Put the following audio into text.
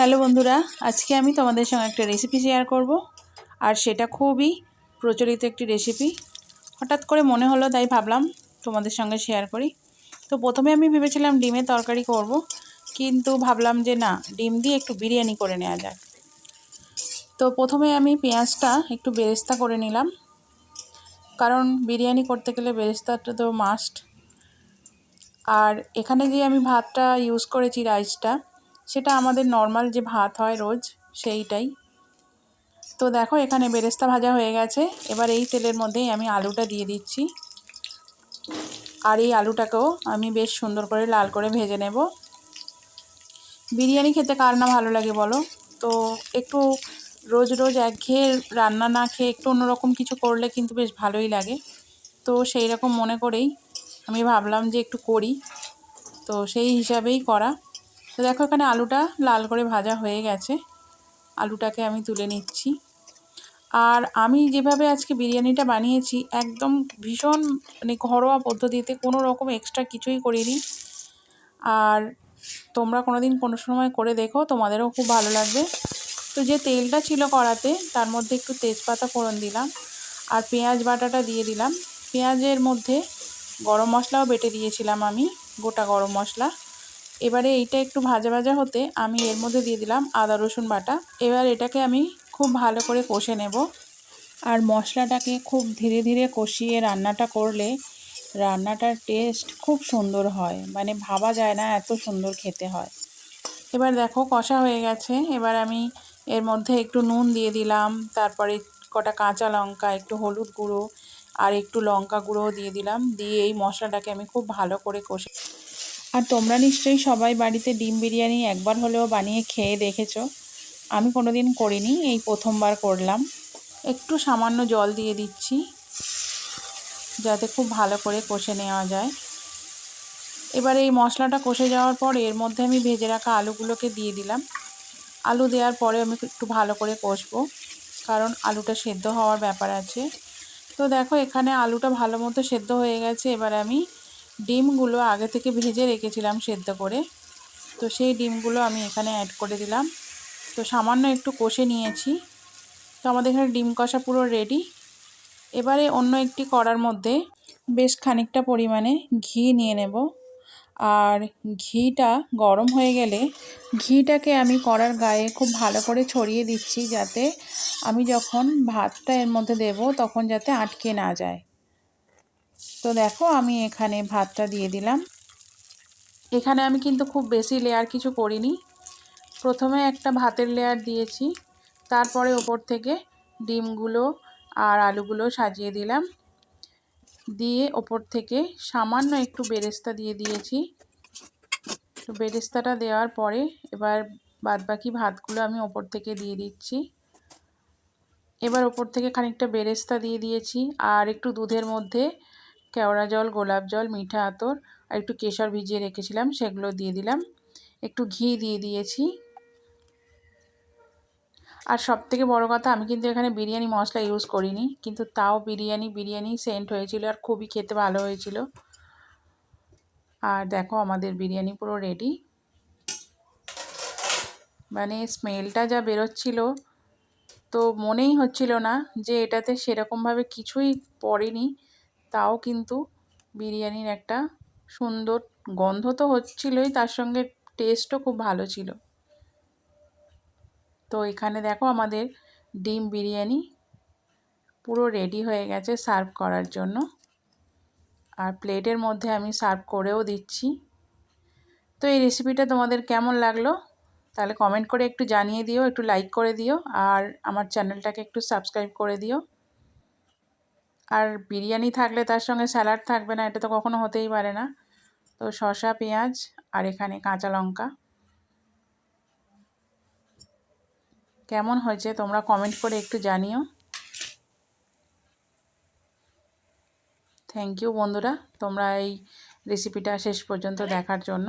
Hello বন্ধুরা, আজকে আমি তোমাদের সঙ্গে একটা রেসিপি শেয়ার করব। আর সেটা খুবই প্রচলিত একটি রেসিপি হঠাৎ করে মনে হলো, তাই ভাবলাম তোমাদের সঙ্গে শেয়ার করি। তো প্রথমে আমি ভেবেছিলাম ডিমের তরকারি করব, কিন্তু ভাবলাম যে না, ডিম দিয়ে একটু বিরিয়ানি করে নেওয়া যাক। তো প্রথমে আমি পেঁয়াজটা একটু বেরেস্তা করে নিলাম। কারণ বিরিয়ানি করতে গেলে বেরেস্তাটা তো মাস্ট আর এখানে যে আমি ভাতটা ইউজ করেছি রাইসটা সেটা আমাদের নর্মাল যে ভাত হয় রোজ, সেইটাই। তো দেখো, এখানে বেরেস্তা ভাজা হয়ে গেছে। এবার এই তেলের মধ্যেই আমি আলুটা দিয়ে দিচ্ছি। আর এই আলুটাকেও আমি বেশ সুন্দর করে লাল করে ভেজে নেব। বিরিয়ানি খেতে কার না ভালো লাগে বলো? তো একটু রোজ রোজ একঘেয়ে রান্না না খেয়ে একটু অন্যরকম কিছু করলে কিন্তু বেশ ভালোই লাগে। তো সেই রকম মনে করেই আমি ভাবলাম যে একটু করি। তো সেই হিসাবেই করা। তো দেখো এখানে আলুটা লাল করে ভাজা হয়ে গেছে। আলুটাকে আমি তুলে নিচ্ছি। আর আমি যেভাবে আজকে বিরিয়ানিটা বানিয়েছি, একদম ভীষণ মানে ঘরোয়া পদ্ধতিতে কোনো রকম এক্সট্রা কিছুই করিনি। আর তোমরা কোনো দিন কোনো সময় করে দেখো, তোমাদেরও খুব ভালো লাগবে। তো যে তেলটা ছিল কড়াতে, তার মধ্যে একটু তেজপাতা ফোড়ন দিলাম আর পেঁয়াজ বাটাটা দিয়ে দিলাম। পেঁয়াজের মধ্যে গরম মশলাও বেটে দিয়েছিলাম আমি, গোটা গরম মশলা। এবারে এইটা একটু ভাজা ভাজা হতে আমি এর মধ্যে দিয়ে দিলাম আদা, রসুন বাটা। এবার এটাকে আমি খুব ভালো করে কষে নেব। আর মশলাটাকে খুব ধীরে ধীরে কষিয়ে রান্নাটা করলে রান্নাটার টেস্ট খুব সুন্দর হয়। মানে ভাবা যায় না এত সুন্দর খেতে হয়। এবার দেখো কষা হয়ে গেছে। এবার আমি এর মধ্যে একটু নুন দিয়ে দিলাম। তারপরে কটা কাঁচা লঙ্কা, একটু হলুদ গুঁড়ো আর একটু লঙ্কা গুঁড়োও দিয়ে দিলাম। দিয়ে এই মশলাটাকে আমি খুব ভালো করে কষে আর তোমরা নিশ্চয়ই সবাই বাড়িতে ডিম বিরিয়ানি একবার হলেও বানিয়ে খেয়ে দেখেছ। আমি কোনো দিন করিনি, এই প্রথমবার করলাম। একটু সামান্য জল দিয়ে দিচ্ছি, যাতে খুব ভালো করে কষে নেওয়া যায়। এবার এই মশলাটা কষে যাওয়ার পর এর মধ্যে আমি ভেজে রাখা আলুগুলোকে দিয়ে দিলাম। আলু দেওয়ার পরে আমি একটু ভালো করে কষবো, কারণ আলুটা সেদ্ধ হওয়ার ব্যাপার আছে। তো দেখো, এখানে আলুটা ভালো মতো সেদ্ধ হয়ে গেছে। এবার আমি ডিমগুলো আগে থেকে ভেজে রেখেছিলাম সেদ্ধ করে। তো সেই ডিমগুলো আমি এখানে অ্যাড করে দিলাম। তো সামান্য একটু কষে নিয়েছি। তো আমাদের এখানে ডিম কষা পুরো রেডি এবারে অন্য একটি কড়ার মধ্যে বেশ খানিকটা পরিমাণে ঘি নিয়ে নেব। আর ঘিটা গরম হয়ে গেলে ঘিটাকে আমি কড়ার গায়ে খুব ভালো করে ছড়িয়ে দিচ্ছি যাতে আমি যখন ভাতটা এর মধ্যে দেব তখন যাতে আটকে না যায়। তো দেখো, আমি এখানে ভাতটা দিয়ে দিলাম। এখানে আমি কিন্তু খুব বেশি লেয়ার কিছু করিনি। প্রথমে একটা ভাতের লেয়ার দিয়েছি, তারপরে ওপর থেকে ডিমগুলো আর আলুগুলো সাজিয়ে দিলাম। দিয়ে ওপর থেকে সামান্য একটু বেরেস্তা দিয়ে দিয়েছি। তো বেরেস্তাটা দেওয়ার পরে এবার বাদবাকি ভাতগুলো আমি ওপর থেকে দিয়ে দিচ্ছি। এবার ওপর থেকে খানিকটা বেরেস্তা দিয়ে দিয়েছি, আর একটু দুধের মধ্যে কেওড়া জল, গোলাপ জল, মিঠা আতর আর একটু কেশর ভিজিয়ে রেখেছিলাম, সেগুলো দিয়ে দিলাম। একটু ঘি দিয়ে দিয়েছি। আর সব থেকে বড়ো কথা, আমি কিন্তু এখানে বিরিয়ানি মশলা ইউজ করিনি, কিন্তু তাও বিরিয়ানি বিরিয়ানি সেন্ট হয়েছিল আর খুবই খেতে ভালো হয়েছিল। আর দেখো, আমাদের বিরিয়ানি পুরো রেডি মানে স্মেলটা যা বেরোচ্ছিল, তো মনেই হচ্ছিল না যে এটাতে সেরকমভাবে কিছুই পড়েনি। তাও কিন্তু বিরিয়ানির একটা সুন্দর গন্ধ তো হচ্ছিলই, তার সঙ্গে টেস্টও খুব ভালো ছিল। তো এখানে দেখো আমাদের ডিম বিরিয়ানি পুরো রেডি হয়ে গেছে সার্ভ করার জন্য। আর প্লেটের মধ্যে আমি সার্ভ করেও দিচ্ছি। তো এই রেসিপিটা তোমাদের কেমন লাগল? তাহলে কমেন্ট করে একটু জানিয়ে দিও, একটু লাইক করে দিও, আর আমার চ্যানেলটাকে একটু সাবস্ক্রাইব করে দিও। আর বিরিয়ানি থাকলে তার সঙ্গে স্যালাড থাকবে না, এটা তো কখনো হতেই পারে না। তো শসা, পেঁয়াজ আর এখানে কাঁচা লঙ্কা। কেমন হয়েছে তোমরা কমেন্ট করে একটু জানিও। থ্যাংক ইউ বন্ধুরা, তোমরা এই রেসিপিটা শেষ পর্যন্ত দেখার জন্য।